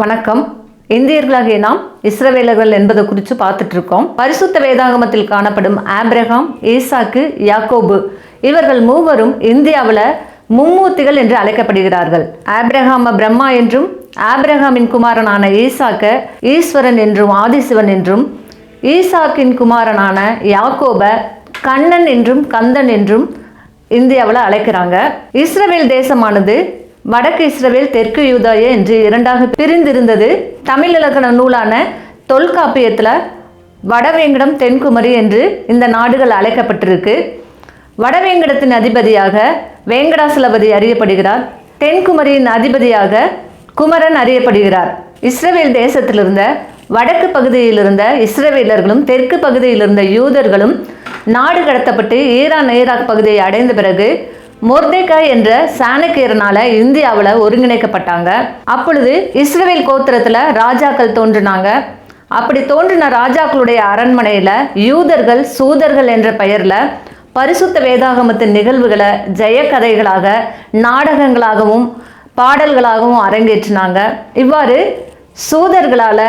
வணக்கம். இந்தியர்களாகிய நாம் இஸ்ரவேலர்கள் என்பதை குறித்து பார்த்துட்டு இருக்கோம் பரிசுத்த வேதாகமத்தில் காணப்படும் ஆப்ரஹாம் ஈசாக்கு யாக்கோபு இவர்கள் மூவரும் இந்தியாவில் மும்மூர்த்திகள் என்று அழைக்கப்படுகிறார்கள். ஆப்ரஹாம பிரம்மா என்றும் ஆப்ரஹாமின் குமாரனான ஈசாக்க ஈஸ்வரன் என்றும் ஆதிசிவன் என்றும் ஈசாக்கின் குமாரனான யாக்கோப கண்ணன் என்றும் கந்தன் என்றும் இந்தியாவில் அழைக்கிறாங்க. இஸ்ரவேல் தேசமானது வடக்கு இஸ்ரவேல் தெற்கு யூதாய என்று இரண்டாக பிரிந்திருந்தது. தமிழ் இலக்கண நூலான தொல்காப்பியத்தில் வடவேங்கடம் தென்குமரி என்று இந்த நாடுகள் அழைக்கப்பட்டிருக்கு. வடவேங்கடத்தின் அதிபதியாக வேங்கடாசலபதி அறியப்படுகிறார். தென்குமரியின் அதிபதியாக குமரன் அறியப்படுகிறார். இஸ்ரவேல் தேசத்திலிருந்த வடக்கு பகுதியில் இருந்த இஸ்ரவேலர்களும் தெற்கு பகுதியில் இருந்த யூதர்களும் நாடு கடத்தப்பட்டு ஈரான் ஈராக் பகுதியை அடைந்த பிறகு மொர்தேகா என்ற சாணக்கியரனால இந்தியாவில் ஒருங்கிணைக்கப்பட்டாங்க. அப்பொழுது இஸ்ரேல் கோத்திரத்தில் ராஜாக்கள் தோன்றினாங்க. அப்படி தோன்றின ராஜாக்களுடைய அரண்மனையில் யூதர்கள் சூதர்கள் என்ற பெயரில் பரிசுத்த வேதாகமத்தின் நிகழ்வுகளை ஜெயக்கதைகளாக நாடகங்களாகவும் பாடல்களாகவும் அரங்கேற்றினாங்க. இவ்வாறு சூதர்களால்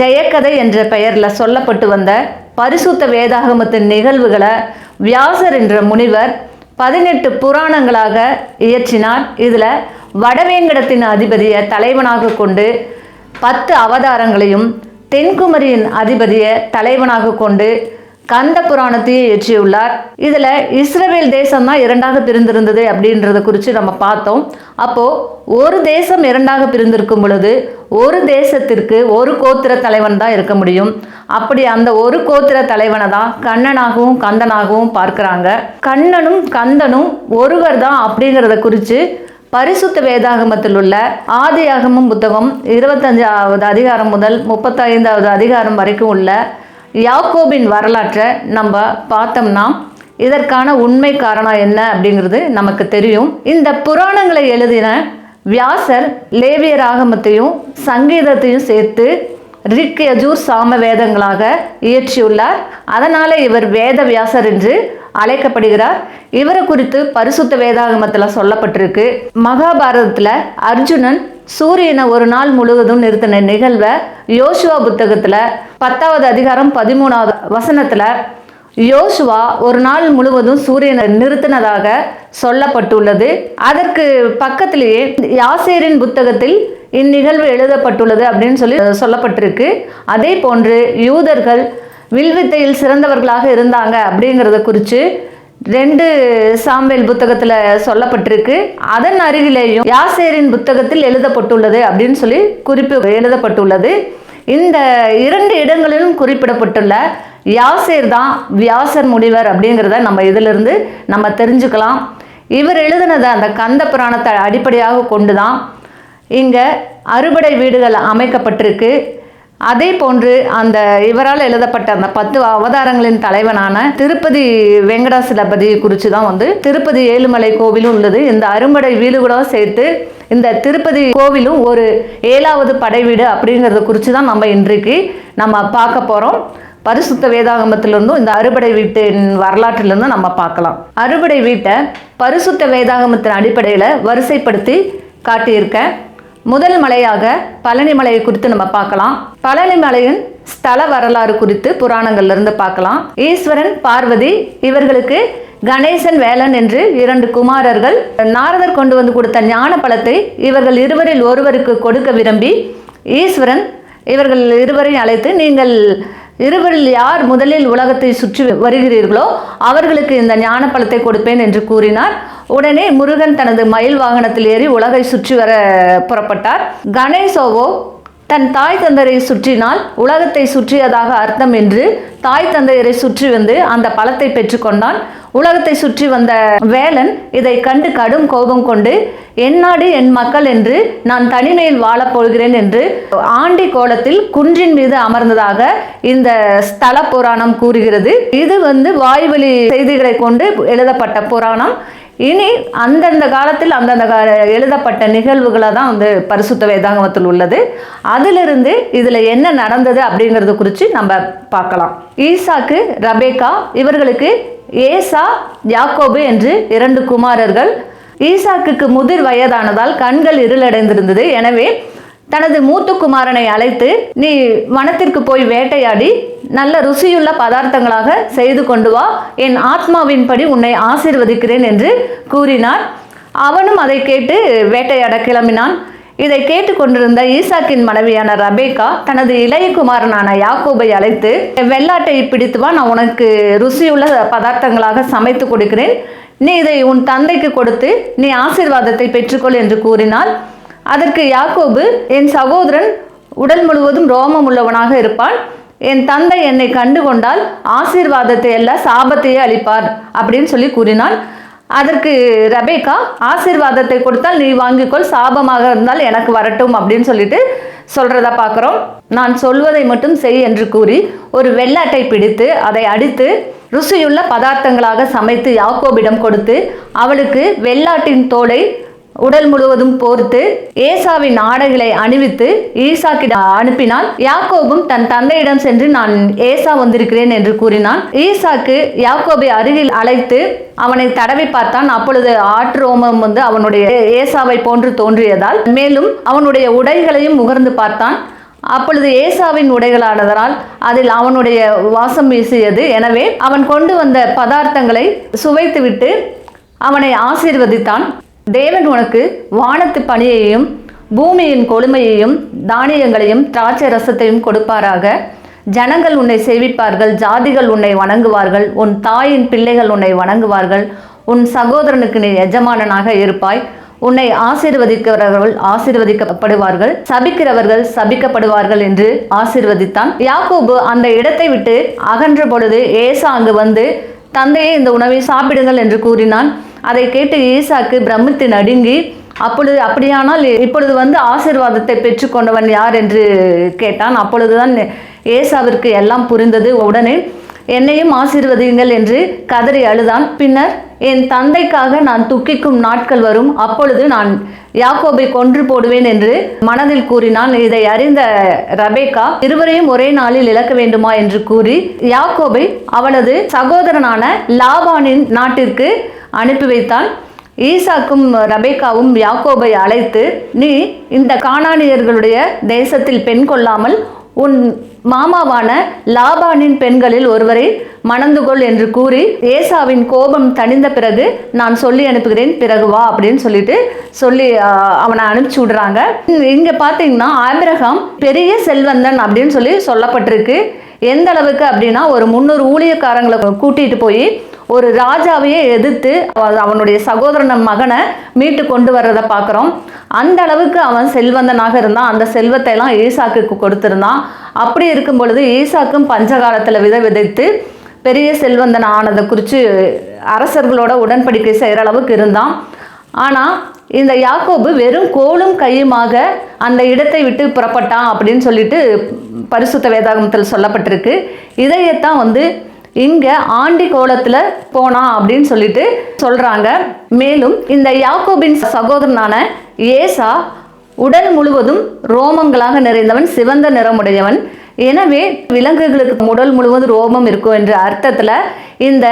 ஜெயக்கதை என்ற பெயரில் சொல்லப்பட்டு வந்த பரிசுத்த வேதாகமத்தின் நிகழ்வுகளை வியாசர் என்ற முனிவர் பதினெட்டு புராணங்களாக இயற்றினார். இதில் வடவேங்கடத்தின் அதிபதியை தலைவனாக கொண்டு பத்து அவதாரங்களையும் தென்குமரியின் அதிபதியை தலைவனாக கொண்டு கந்த புராணத்தையும் இயற்றியுள்ளார். இதில் இஸ்ரவேல் தேசம் தான் இரண்டாக பிரிந்திருந்தது அப்படின்றத குறித்து நம்ம பார்த்தோம். அப்போது ஒரு தேசம் இரண்டாக பிரிந்திருக்கும் பொழுது ஒரு தேசத்திற்கு ஒரு கோத்திர தலைவன் தான் இருக்க முடியும். அப்படி அந்த ஒரு கோத்திர தலைவனை தான் கண்ணனாகவும் கந்தனாகவும் பார்க்குறாங்க. கண்ணனும் கந்தனும் ஒருவர் தான் அப்படிங்கிறத குறித்து பரிசுத்த வேதாகமத்தில் உள்ள ஆதியாகமும் புத்தகம் இருபத்தஞ்சாவது அதிகாரம் முதல் முப்பத்தைந்தாவது அதிகாரம் வரைக்கும் உள்ள யாக்கோபின் வரலாற்றை நம்ம பார்த்தோம்னா இதற்கான உண்மை காரணம் என்ன அப்படிங்கிறது நமக்கு தெரியும். இந்த புராணங்களை எழுதின வியாசர் லேவிய ராகமத்தையும் சங்கீதத்தையும் சேர்த்து ரிக் யஜூர் சாம வேதங்களாக இயற்றியுள்ளார். அதனால் இவர் வேத வியாசர் என்று அழைக்கப்படுகிறார். இவரை குறித்து பரிசுத்த வேதாகமத்தில் சொல்லப்பட்டிருக்கு. மகாபாரதத்தில் அர்ஜுனன் சூரியனை ஒரு நாள் முழுவதும் நிறுத்தின நிகழ்வை யோசுவா புத்தகத்தில் பத்தாவது அதிகாரம் பதிமூணாவது வசனத்தில் யோசுவா ஒரு நாள் முழுவதும் சூரியனை நிறுத்தினதாக சொல்லப்பட்டுள்ளது. அதற்கு பக்கத்திலேயே யாசேரின் புத்தகத்தில் இந்நிகழ்வு எழுதப்பட்டுள்ளது அப்படின்னு சொல்லி சொல்லப்பட்டிருக்கு. அதே போன்று யூதர்கள் வில்வித்தையில் சிறந்தவர்களாக இருந்தாங்க அப்படிங்கிறத குறித்து ரெண்டு சாம்பேல் புத்தகத்தில் சொல்லப்பட்டிருக்கு. அதன் அருகிலேயும் யாசேரின் புத்தகத்தில் எழுதப்பட்டுள்ளது அப்படின்னு சொல்லி குறிப்பு எழுதப்பட்டுள்ளது. இந்த இரண்டு இடங்களிலும் குறிப்பிடப்பட்டுள்ள யாசேர் தான் வியாசர் முனிவர் அப்படிங்கிறத நம்ம இதிலிருந்து நம்ம தெரிஞ்சுக்கலாம். இவர் எழுதினதை அந்த கந்த புராணத்தை அடிப்படையாக கொண்டு தான் இங்கே அறுபடை வீடுகள் அமைக்கப்பட்டிருக்கு. அதே போன்று அந்த இவரால் எழுதப்பட்ட அந்த பத்து அவதாரங்களின் தலைவனான திருப்பதி வெங்கடாசலபதி குறித்து தான் வந்து திருப்பதி ஏழுமலை கோவிலும் உள்ளது. இந்த அரும்படை வீடு கூட சேர்த்து இந்த திருப்பதி கோவிலும் ஒரு ஏழாவது படை வீடு அப்படிங்கிறத குறித்து தான் நம்ம இன்றைக்கு நம்ம பார்க்க போகிறோம் பரிசுத்த வேதாகமத்திலிருந்தும் இந்த அறுபடை வீட்டின் வரலாற்றிலிருந்து நம்ம பார்க்கலாம். அறுபடை வீட்டை பரிசுத்த வேதாகமத்தின் அடிப்படையில் வரிசைப்படுத்தி காட்டியிருக்கேன். முதல் மலையாக பழனி மலையை குறித்து நம்ம பார்க்கலாம். பழனி மலையின் ஸ்தல வரலாறு குறித்து புராணங்கள்ல இருந்து பார்க்கலாம். ஈஸ்வரன் பார்வதி இவர்களுக்கு கணேசன் வேலன் என்று இரண்டு குமாரர்கள் நாரதர் கொண்டு வந்து கொடுத்த ஞான பழத்தை இவர்கள் இருவரில் ஒருவருக்கு கொடுக்க விரும்பி ஈஸ்வரன் இவர்கள் இருவரையும் அழைத்து நீங்கள் இருவரில் யார் முதலில் உலகத்தை சுற்றி வருகிறீர்களோ அவர்களுக்கு இந்த ஞான பழத்தை கொடுப்பேன் என்று கூறினார். உடனே முருகன் தனது மயில் வாகனத்தில் ஏறி உலகை சுற்றி வர புறப்பட்டார். கணேசோவோ தன் தாய் தந்தையரை சுற்றினால் உலகத்தை சுற்றியதாக அர்த்தம் என்று தாய் தந்தையரை சுற்றி வந்து அந்த பழத்தை பெற்றுக்கொண்டான். உலகத்தை சுற்றி வந்த வேலன் இதை கண்டு கடும் கோபம் கொண்டு என் நாடு என் மக்கள் என்று நான் தனிமையில் வாழப் போகிறேன் என்று ஆண்டி கோலத்தில் குன்றின் மீது அமர்ந்ததாக இந்த ஸ்தல புராணம் கூறுகிறது. இது வந்து வாய்வழி செய்திகளை கொண்டு எழுதப்பட்ட புராணம். இனி அந்தந்த காலத்தில் அந்தந்த கால எழுதப்பட்ட நிகழ்வுகளை தான் வந்து பரிசுத்த வேதாங்கமத்தில் உள்ளது. அதிலிருந்து இதில் என்ன நடந்தது அப்படிங்கிறது குறித்து நம்ம பார்க்கலாம். ஈசாக்கு ரபேக்கா இவர்களுக்கு ஏசா யாக்கோபு என்று இரண்டு குமாரர்கள். ஈசாக்குக்கு முதிர் வயதானதால் கண்கள் இருளடைந்திருந்தது. எனவே தனது மூத்த குமாரனை அழைத்து நீ வனத்திற்கு போய் வேட்டையாடி நல்ல ருசியுள்ள பதார்த்தங்களாக செய்து கொண்டு வா. என் ஆத்மாவின்படி உன்னை ஆசீர்வதிக்கிறேன் என்று கூறினார். அவனும் அதை கேட்டு வேட்டையாட கிளம்பினான். இதை கேட்டுக்கொண்டிருந்த ஈசாக்கின் மனைவியான ரபேக்கா தனது இளைய குமாரனான யாக்கோபை அழைத்து வெள்ளாட்டை பிடித்து வா நான் உனக்கு ருசியுள்ள பதார்த்தங்களாக சமைத்து கொடுக்கிறேன். நீ இதை உன் தந்தைக்கு கொடுத்து நீ ஆசீர்வாதத்தை பெற்றுக்கொள் என்று கூறினாள். அதற்கு யாக்கோபு என் சகோதரன் உடல் முழுவதும் ரோமம் உள்ளவனாக இருப்பான். என் தந்தை என்னை கண்டு கொண்டால் ஆசீர்வாதத்தை அல்ல சாபத்தையே அளிப்பார் அப்படின்னு சொல்லி கூறினாள். அதற்கு ரபேக்கா ஆசீர்வாதத்தை கொடுத்தால் நீ வாங்கிக்கொள் சாபமாக இருந்தால் எனக்கு வரட்டும் அப்படின்னு சொல்லிட்டு சொல்கிறத பார்க்குறோம். நான் சொல்வதை மட்டும் செய் என்று கூறி ஒரு வெள்ளாட்டை பிடித்து அதை அடித்து ருசியுள்ள பதார்த்தங்களாக சமைத்து யாக்கோபிடம் கொடுத்து அவளுக்கு வெள்ளாட்டின் தோலை உடல் முழுவதும் போர்த்து ஏசாவின் ஆடைகளை அணிவித்து ஈசாக்கிடம் அனுப்பினால் யாக்கோபும் தன் தந்தையிடம் சென்று நான் ஏசா வந்திருக்கிறேன் என்று கூறினான். ஈசாக்கு யாக்கோபை அருகில் அழைத்து அவனை தடவி பார்த்தான். அப்பொழுது ஆற்று ரோமம் வந்து அவனுடைய ஏசாவை போன்று தோன்றியதால் மேலும் அவனுடைய உடைகளையும் முகர்ந்து பார்த்தான். அப்பொழுது ஏசாவின் உடைகளானதனால் அதில் அவனுடைய வாசம் வீசியது. எனவே அவன் கொண்டு வந்த பதார்த்தங்களை சுவைத்துவிட்டு அவனை ஆசீர்வதித்தான். தேவன் உனக்கு வானத்து பணியையும் பூமியின் கொடுமையையும் தானியங்களையும் திராட்சை ரசத்தையும் கொடுப்பாராக. ஜனங்கள் உன்னை சேவிப்பார்கள் ஜாதிகள் உன்னை வணங்குவார்கள் உன் தாயின் பிள்ளைகள் உன்னை வணங்குவார்கள். உன் சகோதரனுக்கு நீ எஜமானனாக இருப்பாய். உன்னை ஆசீர்வதிக்கிறவர்கள் ஆசீர்வதிக்கப்படுவார்கள். சபிக்கிறவர்கள் சபிக்கப்படுவார்கள் என்று ஆசீர்வதித்தான். யாக்கோபு அந்த இடத்தை விட்டு அகன்ற பொழுது ஏசா அங்கு வந்து தந்தையே இந்த உணவை சாப்பிடுங்கள் என்று கூறினான். அதை கேட்டு ஈசாக்கு பிரமித்து நடுங்கி அப்பொழுது அப்படியானால் இப்பொழுது வந்து ஆசிர்வாதத்தை பெற்றுக்கொண்டவன் யார்? என்று கேட்டான். அப்பொழுதுதான் ஏசாவிற்கு எல்லாம் புரிந்தது. உடனே என்னையும் ஆசீர்வதியுங்கள் என்று கதறி அழுதான். பின்னர் என் தந்தைக்காக நான் துக்கிக்கும் நாட்கள் வரும். அப்பொழுது நான் யாக்கோபை கொன்று போடுவேன் என்று மனதில் கூறினான். இதை அறிந்த ரபேக்கா இருவரையும் ஒரே நாளில் இழக்க வேண்டுமா? என்று கூறி யாக்கோபை அவளது சகோதரனான லாபானின் நாட்டிற்கு அனுப்பி வைத்தான். ஈசாக்கும் ரபேக்காவும் யாக்கோபை அழைத்து நீ இந்த காணானியர்களுடைய தேசத்தில் பெண் கொள்ளாமல் உன் மாமாவான லாபானின் பெண்களில் ஒருவரை மணந்து கொள் என்று கூறி ஏசாவின் கோபம் தணிந்த பிறகு நான் சொல்லி அனுப்புகிறேன் பிறகு வா அப்படின்னு சொல்லிட்டு சொல்லி அவனை அனுப்பிச்சி விடுறாங்க. இங்க பார்த்தீங்கன்னா ஆபிரகாம் பெரிய செல்வந்தன் அப்படின்னு சொல்லி சொல்லப்பட்டிருக்கு. எந்த அளவுக்கு அப்படின்னா ஒரு முந்நூறு ஊழியக்காரங்களை கூட்டிட்டு போய் ஒரு ராஜாவையே எதிர்த்து அவனுடைய சகோதரன் மகனை மீட்டு கொண்டு வர்றதை பார்க்குறோம். அந்த அளவுக்கு அவன் செல்வந்தனாக இருந்தான். அந்த செல்வத்தை எல்லாம் ஈசாக்கு கொடுத்துருந்தான். அப்படி இருக்கும் பொழுது ஈசாக்கும் பஞ்சகாலத்தில் விதை விதைத்து பெரிய செல்வந்தன் ஆனதை குறித்து அரசர்களோட உடன்படிக்கை செய்கிற அளவுக்கு இருந்தான். ஆனால் இந்த யாக்கோபு வெறும் கோலும் கையுமாக அந்த இடத்தை விட்டு புறப்பட்டான் அப்படின்னு சொல்லிட்டு பரிசுத்த வேதாகமத்தில் சொல்லப்பட்டிருக்கு. இதையத்தான் வந்து இங்கே ஆண்டி கோலத்தில் போனான் அப்படின்னு சொல்லிட்டு சொல்கிறாங்க மேலும் இந்த யாக்கோபின் சகோதரனான ஏசா உடல் முழுவதும் ரோமங்களாக நிறைந்தவன் சிவந்த நிறமுடையவன். எனவே விலங்குகளுக்கு உடல் முழுவதும் ரோமம் இருக்கும் என்ற அர்த்தத்தில் இந்த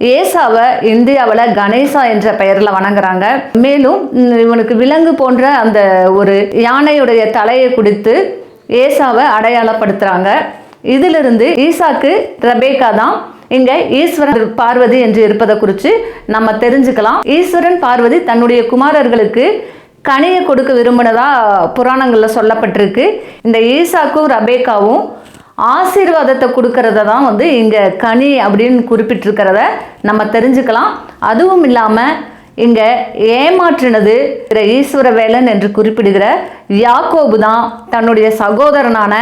ஏசாவை இந்தியாவில் கணேசா என்ற பெயரில் வணங்குறாங்க. மேலும் இவனுக்கு விலங்கு போன்ற அந்த ஒரு யானையுடைய தலையை குடித்து ஏசாவை அடையாளப்படுத்துகிறாங்க இதிலிருந்து ஈசாக்கு ரபேக்கா தான் இங்க ஈஸ்வரன் பார்வதி என்று இருப்பதை குறித்து நம்ம தெரிஞ்சுக்கலாம். ஈஸ்வரன் பார்வதி தன்னுடைய குமாரர்களுக்கு கனியை கொடுக்க விரும்பினதா புராணங்களில் சொல்லப்பட்டிருக்கு. இந்த ஈசாக்கும் ரபேக்காவும் ஆசீர்வாதத்தை கொடுக்கறத தான் வந்து இங்கே கனி அப்படின்னு குறிப்பிட்டிருக்கிறத நம்ம தெரிஞ்சுக்கலாம். அதுவும் இல்லாமல் இங்கே ஏமாற்றினது ஈஸ்வரவேலன் ஈஸ்வர வேலன் என்று குறிப்பிடுகிற யாக்கோபு தான் தன்னுடைய சகோதரனான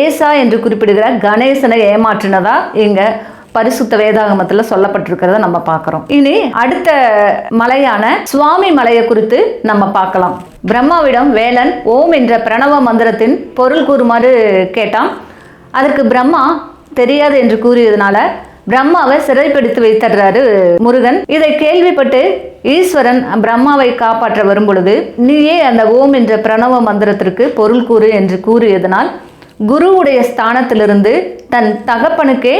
ஏசா என்று குறிப்பிடுகிற கணேசனை ஏமாற்றினதா இங்கே பரிசுத்த வேதாகமத்தில் சொல்லப்பட்டிருக்கிறத நம்ம பார்க்குறோம். இனி அடுத்த மலையான சுவாமி மலையை குறித்து நம்ம பார்க்கலாம். பிரம்மாவிடம் வேலன் ஓம் என்ற பிரணவ மந்திரத்தின் பொருள் கூறுமாறு கேட்டான். அதற்கு பிரம்மா தெரியாது என்று கூறியதுனால பிரம்மாவை சிறைப்படுத்தி வைத்தர்றாரு முருகன். இதை கேள்விப்பட்டு ஈஸ்வரன் பிரம்மாவை காப்பாற்ற வரும் பொழுது நீயே அந்த ஓம் என்ற பிரணவ மந்திரத்திற்கு பொருள் கூறு என்று கூறியதனால் குருவுடைய ஸ்தானத்திலிருந்து தன் தகப்பனுக்கே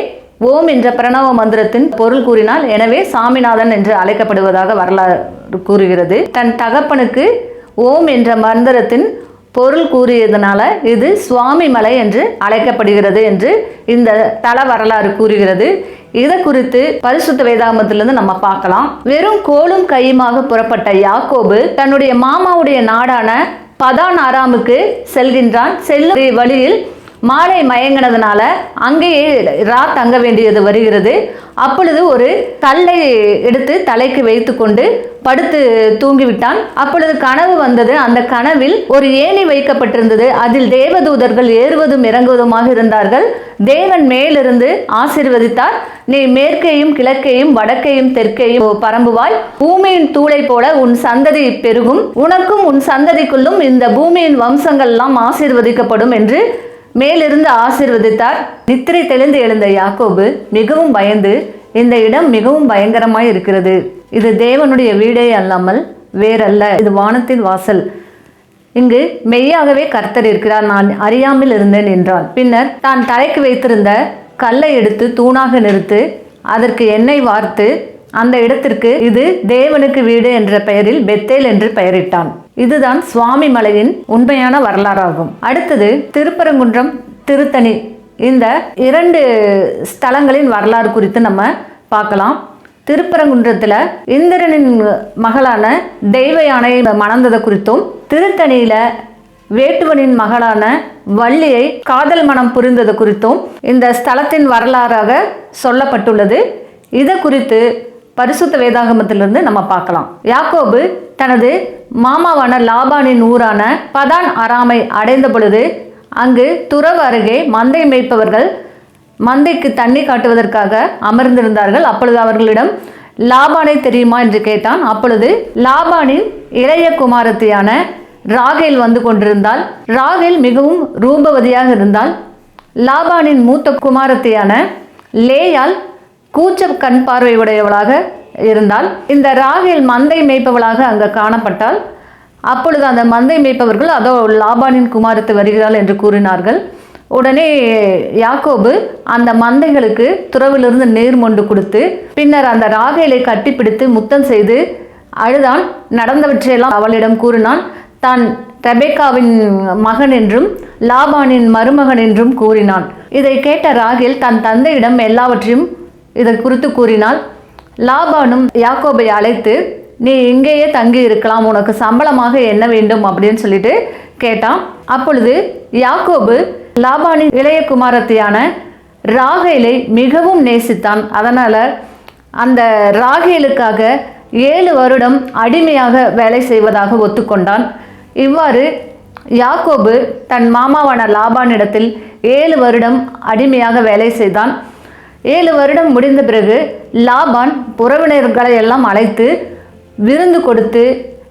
ஓம் என்ற பிரணவ மந்திரத்தின் பொருள் கூறினால் எனவே சாமிநாதன் என்று அழைக்கப்படுவதாக வரலாறு கூறுகிறது. தன் தகப்பனுக்கு ஓம் என்ற மந்திரத்தின் பொருள் கூறியதனால இது சுவாமி மலை என்று அழைக்கப்படுகிறது என்று இந்த தல வரலாறு கூறுகிறது. இதை குறித்து பரிசுத்த வேதாமத்திலிருந்து நம்ம பார்க்கலாம். வெறும் கோலும் கையுமாக புறப்பட்ட யாக்கோபு தன்னுடைய மாமாவுடைய நாடான பதான் ஆராமுக்கு செல்கின்றான். செல்லும் வழியில் மாலை மயங்கினதுனால அங்கேயே ரா தங்க வேண்டியது வருகிறது. அப்பொழுது ஒரு கல்லை எடுத்து தலைக்கு வைத்துக்கொண்டு படுத்து தூங்கிவிட்டான். அப்பொழுது கனவு வந்தது. அந்த கனவில் ஒரு ஏணி வைக்கப்பட்டிருந்தது. அதில் தேவதூதர்கள் ஏறுவதும் இறங்குவதுமாக இருந்தார்கள். தேவன் மேலிருந்து ஆசிர்வதித்தார். நீ மேற்கையும் கிழக்கையும் வடக்கையும் தெற்கையும் பரம்புவாய். பூமியின் தூளை போல உன் சந்ததி பெருகும். உனக்கும் உன் சந்ததிக்குள்ளும் இந்த பூமியின் வம்சங்கள் எல்லாம் ஆசிர்வதிக்கப்படும் என்று மேலிருந்து ஆசீர்வதித்தார். நித்திரை தெளிந்து எழுந்த யாக்கோபு மிகவும் பயந்து இந்த இடம் மிகவும் பயங்கரமாய் இருக்கிறது. இது தேவனுடைய வீடே அல்லாமல் வேறல்ல. இது வானத்தின் வாசல். இங்கு மெய்யாகவே கர்த்தர் இருக்கிறார். நான் அறியாமல் இருந்தேன் என்றான். பின்னர் தான் தலைக்கு வைத்திருந்த கல்லை எடுத்து தூணாக நிறுத்து அதற்கு எண்ணெய் வார்த்து அந்த இடத்திற்கு இது தேவனுக்கு வீடு என்ற பெயரில் பெத்தேல் என்று பெயரிட்டான். இதுதான் சுவாமி மலையின் உண்மையான வரலாறாகும். அடுத்தது திருப்பரங்குன்றம் திருத்தணி. இந்த இரண்டு ஸ்தலங்களின் வரலாறு குறித்து நம்ம பார்க்கலாம். திருப்பரங்குன்றத்தில் இந்திரனின் மகளான தெய்வ யானையை மணந்ததை குறித்தும் திருத்தணியில் வேட்டுவனின் மகளான வள்ளியை காதல் மனம் புரிந்தது குறித்தும் இந்த ஸ்தலத்தின் வரலாறாக சொல்லப்பட்டுள்ளது. இதை குறித்து பரிசுத்த வேதாகமத்திலிருந்து நம்ம பார்க்கலாம். யாக்கோபு தனது மாமாவான லாபானின் ஊரான பதான் அராமை அடைந்த பொழுது அங்கு துறவு அருகே மந்தை மேய்ப்பவர்கள் மந்தைக்கு தண்ணி காட்டுவதற்காக அமர்ந்திருந்தார்கள். அப்பொழுது அவர்களிடம் லாபானை தெரியுமா? என்று கேட்டான். அப்பொழுது லாபானின் இளைய குமாரத்தியான ராகேல் வந்து கொண்டிருந்தால் ராகேல் மிகவும் ரூபவதியாக இருந்தால் லாபானின் மூத்த குமாரத்தியான லேயால் கூச்ச கண் பார்வை உடையவளாக இருந்தால் இந்த ராகேல் மந்தை மேய்ப்பவளாக அங்கே காணப்பட்டால் அப்பொழுது அந்த மந்தை மேய்ப்பவர்கள் அதோ லாபானின் குமாரத்து வருகிறாள் என்று கூறினார்கள். உடனே யாக்கோபு அந்த மந்தைகளுக்கு துறவிலிருந்து நீர் மொண்டு கொடுத்து பின்னர் அந்த ராகேலை கட்டிப்பிடித்து முத்தம் செய்து அழுதான் நடந்தவற்றையெல்லாம் அவளிடம் கூறினான். தான் ரெபேக்காவின் மகன் என்றும் லாபானின் மருமகன் என்றும் கூறினான். இதை கேட்ட ராகில் தன் தந்தையிடம் எல்லாவற்றையும் இதை குறித்து கூறினாள். லாபானும் யாக்கோபை அழைத்து நீ இங்கேயே தங்கி இருக்கலாம் உனக்கு சம்பளமாக என்ன வேண்டும்? அப்படின்னு சொல்லிட்டு கேட்டான். அப்பொழுது யாக்கோபு லாபானின் இளைய குமாரத்தியான ராகேலை மிகவும் நேசித்தான். அதனால் அந்த ராகேலுக்காக ஏழு வருடம் அடிமையாக வேலை செய்வதாக ஒத்துக்கொண்டான். இவ்வாறு யாக்கோபு தன் மாமாவான லாபானிடத்தில் ஏழு வருடம் அடிமையாக வேலை செய்தான். ஏழு வருடம் முடிந்த பிறகு லாபான் உறவினர்களை எல்லாம் அழைத்து விருந்து கொடுத்து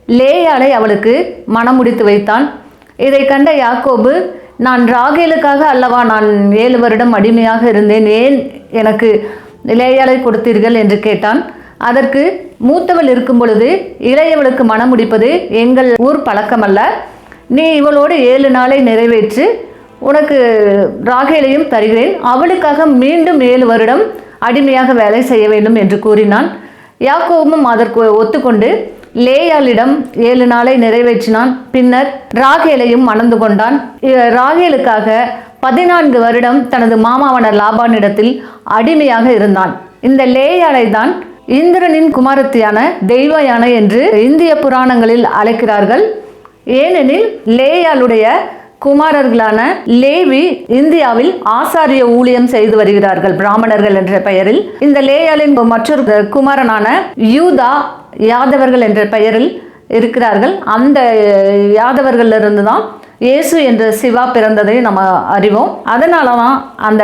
லேயாலை அவளுக்கு மனம் முடித்து வைத்தான். இதை கண்ட யாக்கோபு நான் ராகேலுக்காக அல்லவா? நான் ஏழு வருடம் அடிமையாக இருந்தேன். ஏன் எனக்கு லேயாலை கொடுத்தீர்கள்? என்று கேட்டான். அதற்கு மூத்தவள் இருக்கும் பொழுது இளையவளுக்கு மனம் முடிப்பது எங்கள் ஊர் பழக்கமல்ல. நீ இவளோடு ஏழு நாளை நிறைவேற்று உனக்கு ராகேலையும் தருகிறேன். அவளுக்காக மீண்டும் ஏழு வருடம் அடிமையாக வேலை செய்ய வேண்டும் என்று கூறினான். யாக்கோவும் அதற்கு ஒத்துக்கொண்டு லேயாலிடம் ஏழு நாளை நிறைவேற்றினான். பின்னர் ராகேலையும் மணந்து கொண்டான். ராகேலுக்காக பதினான்கு வருடம் தனது மாமாவன லாபானிடத்தில் அடிமையாக இருந்தான். இந்த லேயாலை தான் இந்திரனின் குமாரத்தியான தெய்வ யானை என்று இந்திய புராணங்களில் அழைக்கிறார்கள். ஏனெனில் லேயாளுடைய குமாரர்களான லேவி இந்தியாவில் ஆசாரிய ஊழியம் செய்து வருகிறார்கள். பிராமணர்கள் என்ற பெயரில் இந்த லேயாலின் மற்றொரு குமாரனான யூதா யாதவர்கள் என்ற பெயரில் இருக்கிறார்கள். அந்த யாதவர்களிலிருந்து தான் இயேசு என்ற சிவா பிறந்ததை நம்ம அறிவோம். அதனால தான் அந்த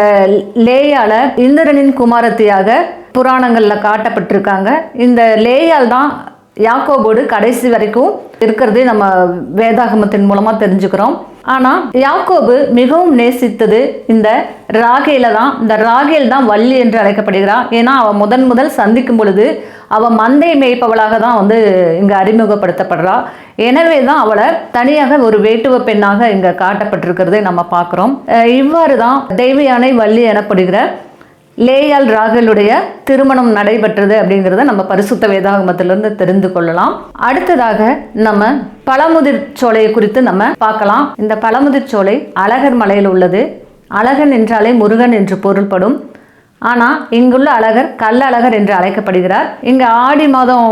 லேயால இந்திரனின் குமாரத்தியாக புராணங்களில் காட்டப்பட்டிருக்காங்க. இந்த லேயால் தான் யாக்கோபோடு கடைசி வரைக்கும் இருக்கிறதே நம்ம வேதாகமத்தின் மூலமாக தெரிஞ்சுக்கிறோம். ஆனால் யாக்கோபு மிகவும் நேசித்தது இந்த ராகேல தான். இந்த ராகேல் தான் வள்ளி என்று அழைக்கப்படுகிறாள் ஏன்னா அவள் முதன் முதல் சந்திக்கும் பொழுது அவள் மந்தை மேய்ப்பவளாக தான் வந்து இங்கே அறிமுகப்படுத்தப்படுறா. எனவே தான் அவளை தனியாக ஒரு வேட்டுவ பெண்ணாக இங்கே காட்டப்பட்டிருக்கிறதை நம்ம பார்க்குறோம். இவ்வாறு தான் தெய்வயானை வள்ளி எனப்படுகிற லேயால் ராகலுடைய திருமணம் நடைபெற்றது அப்படிங்கிறத நம்ம பரிசுத்த வேதாகமத்திலிருந்து தெரிந்து கொள்ளலாம். அடுத்ததாக நம்ம பழமுதிர் சோலையை குறித்து நம்ம பார்க்கலாம். இந்த பழமுதிர் சோலை அழகர் மலையில் உள்ளது. அழகன் என்றாலே முருகன் என்று பொருள்படும் ஆனால் இங்குள்ள அழகர் கல்லழகர் என்று அழைக்கப்படுகிறார். இங்கு ஆடி மாதம்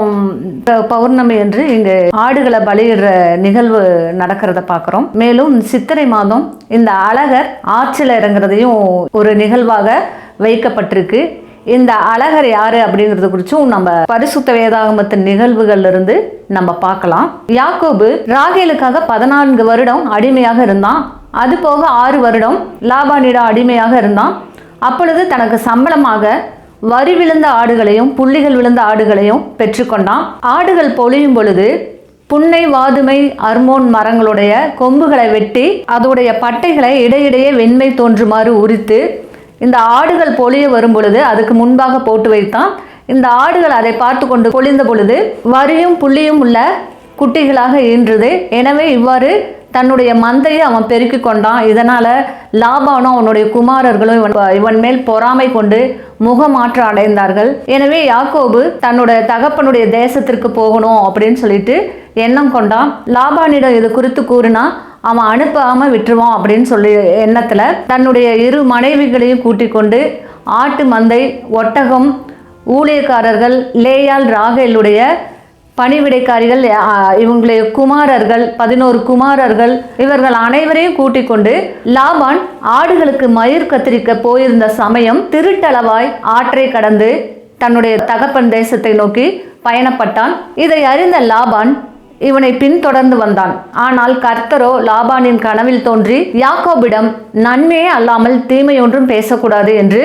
பௌர்ணமி என்று இங்கு ஆடுகளை பலியிடுற நிகழ்வு நடக்கிறத பார்க்குறோம். மேலும் சித்திரை மாதம் இந்த அழகர் ஆற்றில் இறங்குறதையும் ஒரு நிகழ்வாக வைக்கப்பட்டிருக்கு. இந்த அழகர் யாரு அப்படிங்கிறது குறிச்சும் நம்ம பரிசுத்த வேதாகமத்தின் நிகழ்வுகள்ல இருந்து நம்ம பார்க்கலாம். யாக்கோபு ராகேலுக்காக பதினான்கு வருடம் அடிமையாக இருந்தான். அது போக ஆறு வருடம் லாபானிடம் அடிமையாக இருந்தான். அப்பொழுது தனக்கு சம்பளமாக வரி விழுந்த ஆடுகளையும் புள்ளிகள் விழுந்த ஆடுகளையும் பெற்றுக்கொண்டான். ஆடுகள் பொழியும் பொழுது புன்னை வாதுமை அர்மோன் மரங்களுடைய கொம்புகளை வெட்டி அதோடைய பட்டைகளை இடையிடையே வெண்மை தோன்றுமாறு உரித்து இந்த ஆடுகள் பொழிய வரும் பொழுது அதுக்கு முன்பாக போட்டு வைத்தான். இந்த ஆடுகள் அதை பார்த்து கொண்டு பொழிந்த பொழுது வரியும் புள்ளியும் உள்ள குட்டிகளாக ஈன்றது. எனவே இவ்வாறு தன்னுடைய மந்தையை அவன் பெருக்கி கொண்டான். இதனால் லாபானும் அவனுடைய குமாரர்களும் இவன் இவன் மேல் பொறாமை கொண்டு முகமாற்றம் அடைந்தார்கள். எனவே யாக்கோபு தன்னுடைய தகப்பனுடைய தேசத்திற்கு போகணும் அப்படின்னு சொல்லிட்டு எண்ணம் கொண்டான். லாபானிடம் இது குறித்து கூறினா அவன் அனுப்பாமல் விட்டுருவான் அப்படின்னு சொல்லி எண்ணத்தில் தன்னுடைய இரு மனைவிகளையும் கூட்டிக் கொண்டு ஆட்டு மந்தை ஒட்டகம் ஊழியக்காரர்கள் லேயால் ராகேலுடைய பணிவிடைக்காரிகள் இவங்களுடைய குமாரர்கள் பதினோரு குமாரர்கள் இவர்கள் அனைவரையும் கூட்டிக் கொண்டு லாபான் ஆடுகளுக்கு மயிர் கத்திரிக்க போயிருந்த சமயம் திருட்டளவாய் ஆற்றை கடந்து தன்னுடைய தகப்பன் தேசத்தை நோக்கி பயணப்பட்டான். இதை அறிந்த லாபான் இவனை பின்தொடர்ந்து வந்தான். ஆனால் கர்த்தரோ லாபானின் கனவில் தோன்றி யாக்கோபிடம் நன்மையே அல்லாமல் தீமை ஒன்றும் பேசக்கூடாது என்று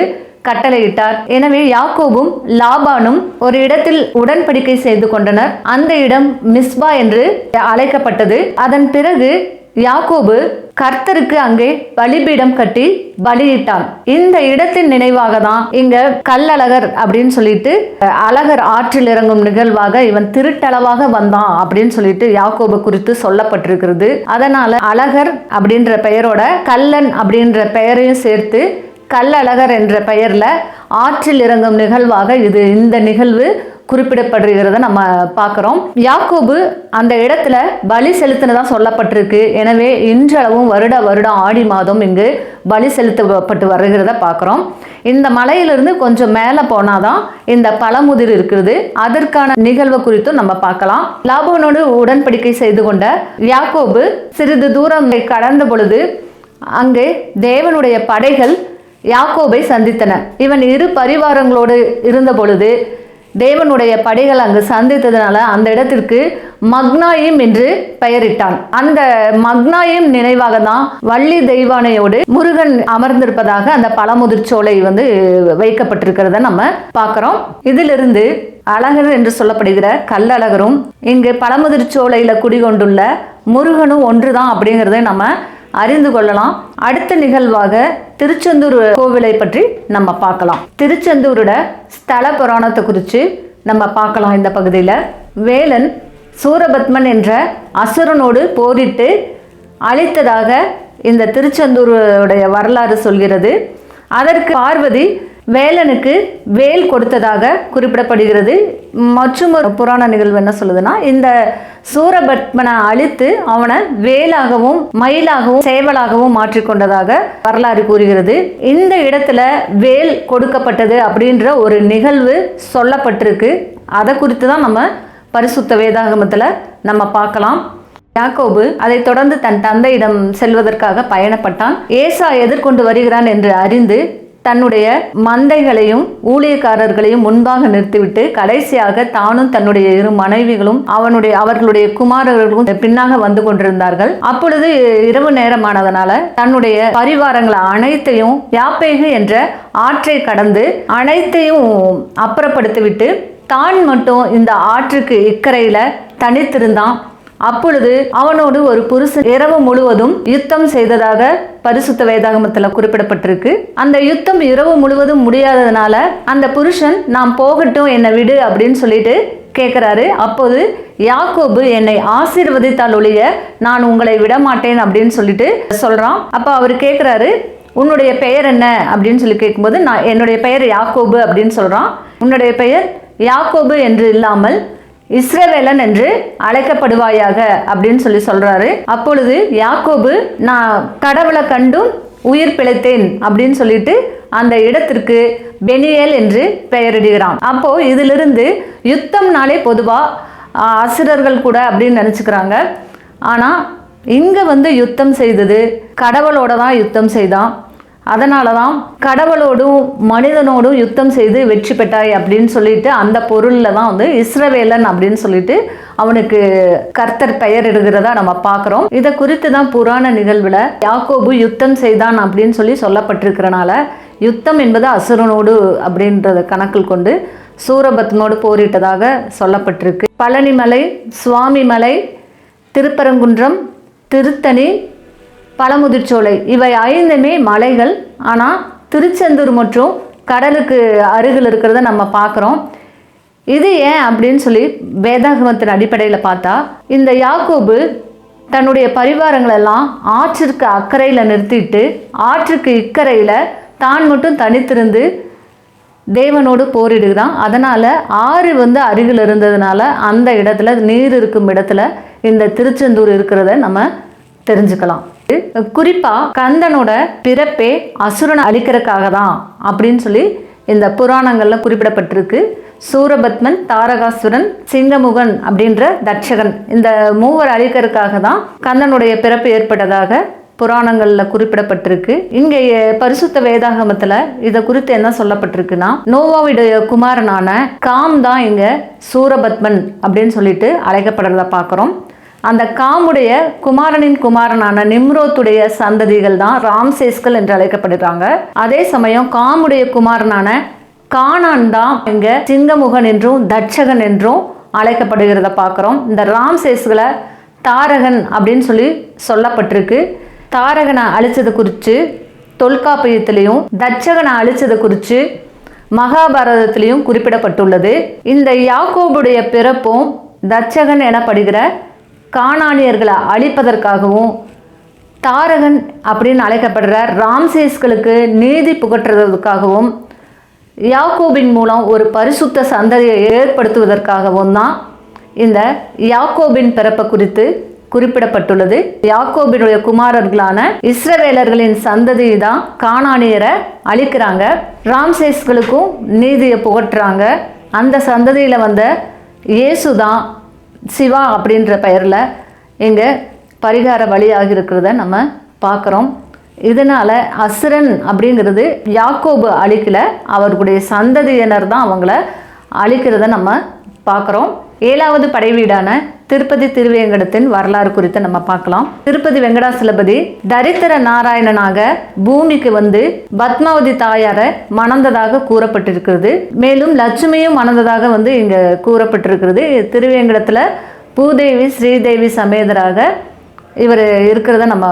கட்டளையிட்டார். எனவே யாக்கோபும் லாபானும் ஒரு இடத்தில் உடன்படிக்கை செய்து கொண்டனர். அந்த இடம் மிஸ்பா என்று அழைக்கப்பட்டது. அதன் பிறகு யாக்கோபு கர்த்தருக்கு அங்கே பலிபீடம் கட்டி பலியிட்டான். இந்த இடத்தின் நினைவாக தான் இங்க கல்லழகர் அப்படின்னு சொல்லிட்டு அழகர் ஆற்றில் இறங்கும் நிகழ்வாக இவன் திருட்டளவாக வந்தான் அப்படின்னு சொல்லிட்டு யாக்கோபு குறித்து சொல்லப்பட்டிருக்கிறது. அதனால அழகர் அப்படின்ற பெயரோட கல்லன் அப்படின்ற பெயரையும் சேர்த்து கல்லழகர் என்ற பெயரில் ஆற்றில் இறங்கும் நிகழ்வாக இது இந்த நிகழ்வு குறிப்பிடப்படுகிறத நம்ம பார்க்குறோம். யாக்கோபு அந்த இடத்துல பலி செலுத்தினதா சொல்லப்பட்டிருக்கு. எனவே இன்றளவும் வருட வருடம் ஆடி மாதம் இங்கு பலி செலுத்தப்பட்டு வருகிறத பார்க்குறோம். இந்த மலையிலிருந்து கொஞ்சம் மேலே போனாதான் இந்த பழமுதிர் இருக்கிறது. அதற்கான நிகழ்வு குறித்தும் நம்ம பார்க்கலாம். லாபோனோடு உடன்படிக்கை செய்து கொண்ட யாக்கோபு சிறிது தூரம் கடந்த பொழுது அங்கே தேவனுடைய படைகள் யாக்கோபை சந்தித்தன. இவன் இரு பரிவாரங்களோடு இருந்த பொழுது தேவனுடைய படைகள் அங்கு சந்தித்ததுனால அந்த இடத்திற்கு மக்னாயிம் என்று பெயரிட்டான். அந்த மக்னாயிம் நினைவாக தான் வள்ளி தெய்வானையோடு முருகன் அமர்ந்திருப்பதாக அந்த பழமுதிர்ச்சோலை வந்து வைக்கப்பட்டிருக்கிறத நம்ம பார்க்குறோம். இதிலிருந்து அழகர் என்று சொல்லப்படுகிற கல்லழகரும் இங்கு பழமுதிர்ச்சோலையில குடிகொண்டுள்ள முருகனும் ஒன்றுதான் அப்படிங்கிறதை நம்ம அறிந்து கொள்ளலாம். அடுத்த நிகழ்வாக திருச்செந்தூர் கோவிலை பற்றி நம்ம பார்க்கலாம். திருச்செந்தூரோட ஸ்தல புராணத்தை குறித்து நம்ம பார்க்கலாம் இந்த பகுதியில். வேலன் சூரபத்மன் என்ற அசுரனோடு போரிட்டு அழித்ததாக இந்த திருச்செந்தூருடைய வரலாறு சொல்கிறது. அதற்கு பார்வதி வேலனுக்கு வேல் கொடுத்ததாக குறிப்பிடப்படுகிறது. மற்றும் ஒரு புராண நிகழ்வு என்ன சொல்லுதுன்னா இந்த சூரபத்மனை அழித்து அவனை வேலாகவும் மயிலாகவும் சேவலாகவும் மாற்றிக்கொண்டதாக வரலாறு கூறுகிறது. இந்த இடத்துல வேல் கொடுக்கப்பட்டது அப்படின்ற ஒரு நிகழ்வு சொல்லப்பட்டிருக்கு. அதை குறித்து தான் நம்ம பரிசுத்த வேதாகமத்தில் நம்ம பார்க்கலாம். யாக்கோபு அதைத் தொடர்ந்து தன் தந்தையிடம் செல்வதற்காக பயணப்பட்டான். ஏசா எதிர்கொண்டு வருகிறான் என்று அறிந்து தன்னுடைய மந்தைகளையும் ஊழியக்காரர்களையும் முன்பாக நிறுத்திவிட்டு கடைசியாக தானும் தன்னுடைய இரு மனைவிகளும் அவனுடைய அவர்களுடைய குமாரர்களும் பின்னாக வந்து கொண்டிருந்தார்கள். அப்பொழுது இரவு நேரமானதனால தன்னுடைய பரிவாரங்கள் அனைத்தையும் யாப்பேகு என்ற ஆற்றை கடந்து அனைத்தையும் அப்புறப்படுத்திவிட்டு தான் மட்டும் இந்த ஆற்றுக்கு இக்கரையில தனித்திருந்தான். அப்பொழுது அவனோடு ஒரு புருஷன் இரவு முழுவதும் யுத்தம் செய்ததாக பரிசுத்த வேதாகமத்தில் குறிப்பிடப்பட்டிருக்கு. அந்த யுத்தம் இரவு முழுவதும் முடியாததுனால அந்த புருஷன் நாம் போகட்டும் என்னை விடு அப்படின்னு சொல்லிட்டு கேட்குறாரு அப்போது யாக்கோபு என்னை ஆசீர்வதித்தால் ஒழிய நான் உங்களை விட மாட்டேன் அப்படின்னு சொல்லிட்டு சொல்றான். அப்போ அவர் கேட்குறாரு உன்னுடைய பெயர் என்ன? அப்படின்னு சொல்லி கேட்கும்போது நான் என்னுடைய பெயர் யாக்கோபு அப்படின்னு சொல்கிறான் உன்னுடைய பெயர் யாக்கோபு என்று இல்லாமல் இஸ்ரவேலன் என்று அழைக்கப்படுவாயாக அப்படின்னு சொல்லி சொல்றாரு. அப்பொழுது யாக்கோபு நான் கடவுளை கண்டும் உயிர் பிழைத்தேன் அப்படின்னு சொல்லிட்டு அந்த இடத்திற்கு பெனியேல் என்று பெயரிடுகிறான். அப்போ இதிலிருந்து யுத்தம்னாலே பொதுவா அசுரர்கள் கூட அப்படின்னு நினச்சிக்கிறாங்க. ஆனால் இங்கே வந்து யுத்தம் செய்தது கடவுளோட தான் யுத்தம் செய்தான். அதனால தான் கடவுளோடும் மனிதனோடும் யுத்தம் செய்து வெற்றி பெற்றாய் அப்படின்னு சொல்லிட்டு அந்த பொருளில் தான் வந்து இஸ்ரவேலன் அப்படின்னு சொல்லிட்டு அவனுக்கு கர்த்தர் பெயர் இடுகிறதா நம்ம பார்க்குறோம். இதை குறித்து தான் புராண நிகழ்வில் யாக்கோபு யுத்தம் செய்தான் அப்படின்னு சொல்லி சொல்லப்பட்டிருக்கிறனால யுத்தம் என்பது அசுரனோடு அப்படின்றத கணக்கில் கொண்டு சூரபத்னோடு போரிட்டதாக சொல்லப்பட்டிருக்கு. பழனிமலை சுவாமிமலை திருப்பரங்குன்றம் திருத்தணி பழமுதிர்ச்சோலை. இவை ஐந்துமே மலைகள். ஆனால் திருச்செந்தூர் மற்றும் கடலுக்கு அருகில் இருக்கிறத நம்ம பார்க்குறோம். இது ஏன் அப்படின்னு சொல்லி வேதாகமத்தின் அடிப்படையில் பார்த்தா இந்த யாக்கோபு தன்னுடைய பரிவாரங்களெல்லாம் ஆற்றிற்கு அக்கறையில் நிறுத்திட்டு ஆற்றுக்கு இக்கரையில் தான் மட்டும் தனித்திருந்து தேவனோடு போரிடுகிறான். அதனால் ஆறு வந்து அருகில் இருந்ததுனால அந்த இடத்துல நீர் இருக்கும் இடத்துல இந்த திருச்செந்தூர் இருக்கிறத நம்ம தெரிஞ்சுக்கலாம். குறிப்பா கந்தனோட பிறப்பே அசுரனை அழிக்கிறதுக்காக தான் அப்படின்னு சொல்லி இந்த புராணங்கள்ல குறிப்பிடப்பட்டிருக்கு. சூரபத்மன் தாரகாசுரன் சிங்கமுகன் அப்படின்ற தட்சகன் இந்த மூவர் அழிக்கிறதுக்காக தான் கந்தனுடைய பிறப்பு ஏற்பட்டதாக புராணங்களில் குறிப்பிடப்பட்டிருக்கு. இங்கே பரிசுத்த வேதாகமத்தில் இதை குறித்து என்ன சொல்லப்பட்டிருக்குன்னா நோவாவுடைய குமாரனான காம் தான் இங்கே சூரபத்மன் அப்படின்னு சொல்லிட்டு அழைக்கப்படுறத பார்க்குறோம். அந்த காமுடைய குமாரனின் குமாரனான நிம்ரோத்துடைய சந்ததிகள் தான் ராம்சேஸ்கள் என்று அழைக்கப்படுகிறாங்க. அதே சமயம் காமுடைய குமாரனான கானான் தான் இங்க சிங்கமுகன் என்றும் தட்சகன் என்றும் அழைக்கப்படுகிறத பார்க்குறோம். இந்த ராம்சேஸ்களை தாரகன் அப்படின்னு சொல்லி சொல்லப்பட்டிருக்கு. தாரகனை அழிச்சது குறித்து தொல்காப்பியத்திலையும் தட்சகனை அழிச்சது குறித்து மகாபாரதத்திலையும் குறிப்பிடப்பட்டுள்ளது. இந்த யாக்கோபுடைய பிறப்பும் தட்சகன் எனப்படுகிற கானானியர்களை அழிப்பதற்காகவும் தாரகன் அப்படின்னு அழைக்கப்படுற ராம்சேஸ்களுக்கு நீதி புகற்றுவதற்காகவும் யாக்கோபின் மூலம் ஒரு பரிசுத்த சந்ததியை ஏற்படுத்துவதற்காகவும் தான் இந்த யாக்கோபின் பிறப்பை குறித்து குறிப்பிடப்பட்டுள்ளது. யாக்கோபினுடைய குமாரர்களான இஸ்ரவேலர்களின் சந்ததி தான் காணானியரை அழிக்கிறாங்க. ராம்சேஸ்களுக்கும் நீதியை புகட்டுறாங்க. அந்த சந்ததியில் வந்த இயேசு தான் சிவா அப்படின்ற பெயரில் இங்கே பரிகார வழியாக இருக்கிறத நம்ம பார்க்குறோம். இதனால் அசுரன் அப்படிங்கிறது யாக்கோபு அழிக்கல. அவர்களுடைய சந்ததியினர் தான் அவங்கள அழிக்கிறத நம்ம பார்க்குறோம். ஏழாவது படைவீடான திருப்பதி திருவேங்கடத்தின் வரலாறு குறித்து நம்ம பார்க்கலாம். திருப்பதி வெங்கடாசலபதி தரித்திர நாராயணனாக பூமிக்கு வந்து பத்மாவதி தாயாரை மணந்ததாக கூறப்பட்டிருக்கிறது. மேலும் லட்சுமியும் மணந்ததாக வந்து இங்க கூறப்பட்டிருக்கிறது. திருவேங்கடத்துல பூதேவி ஸ்ரீதேவி சமேதராக இவர் இருக்கிறத நம்ம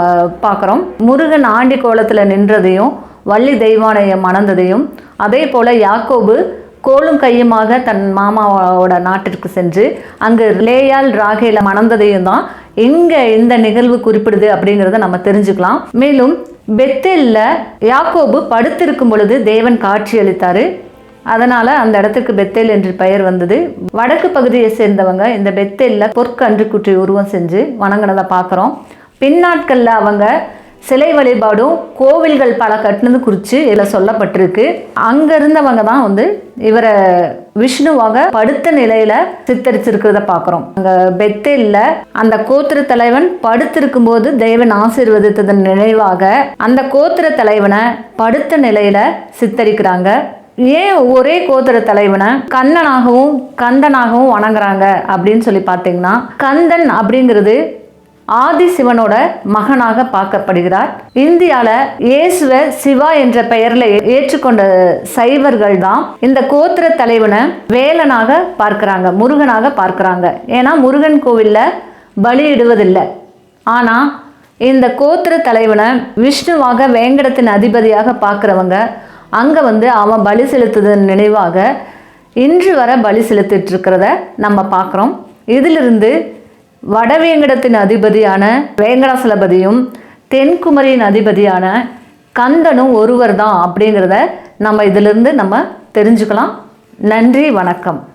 பார்க்குறோம். முருகன் ஆண்டி கோலத்தில் நின்றதையும் வள்ளி தெய்வானையை மணந்ததையும் அதே போல் யாக்கோபு கோலும் கையுமாக தன் மாமாவோட நாட்டிற்கு சென்று அங்கு லேயால் ராகேல மணந்ததையும் தான் இங்கே இந்த நிகழ்வு குறிப்பிடுது அப்படிங்கிறத நம்ம தெரிஞ்சுக்கலாம். மேலும் பெத்தேல்ல யாக்கோபு படுத்திருக்கும் பொழுது தேவன் காட்சி அளித்தாரு. அதனால அந்த இடத்துக்கு பெத்தேல் என்று பெயர் வந்தது. வடக்கு பகுதியை சேர்ந்தவங்க இந்த பெத்தேல்ல பொற்கன்று குற்றி உருவம் செஞ்சு வணங்கினதை பார்க்குறோம். பின்னாட்களில் அவங்க சிலை வழிபாடும் கோவில்கள் பல கட்டினது குறித்து இதில் சொல்லப்பட்டிருக்கு. அங்கே இருந்தவங்க தான் வந்து இவரை விஷ்ணுவாக படுத்த நிலையில சித்தரிச்சிருக்கிறத பார்க்குறோம் அங்கே பெத்தேலில் அந்த கோத்திர தலைவன் படுத்திருக்கும் போது தேவன் ஆசீர்வதித்ததன் நினைவாக அந்த கோத்திர தலைவனை படுத்த நிலையில சித்தரிக்கிறாங்க. ஏன் ஒரே கோத்திர தலைவனை கண்ணனாகவும் கந்தனாகவும் வணங்குறாங்க அப்படின்னு சொல்லி பார்த்தீங்கன்னா கந்தன் அப்படிங்கிறது ஆதி சிவனோட மகனாக பார்க்கப்படுகிறார். இந்தியாவில் இயேசுவ சிவா என்ற பெயரில் ஏற்றுக்கொண்ட சைவர்கள் தான் இந்த கோத்திர தலைவனை வேலனாக பார்க்கிறாங்க முருகனாக பார்க்கிறாங்க. ஏன்னா முருகன் கோவிலில் பலியிடுவதில்லை ஆனால் இந்த கோத்திர தலைவனை விஷ்ணுவாக வேங்கடத்தின் அதிபதியாக பார்க்குறவங்க அங்கே வந்து அவன் பலி செலுத்துதன் நினைவாக இன்று வர பலி செலுத்திட்டு இருக்கிறத நம்ம பார்க்குறோம். இதிலிருந்து வடவேங்கடத்தின் அதிபதியான வேங்கடாசலபதியும் தென்குமரியின் அதிபதியான கந்தனும் ஒருவர் தான் அப்படிங்கிறத நம்ம இதிலிருந்து நம்ம தெரிஞ்சுக்கலாம். நன்றி வணக்கம்.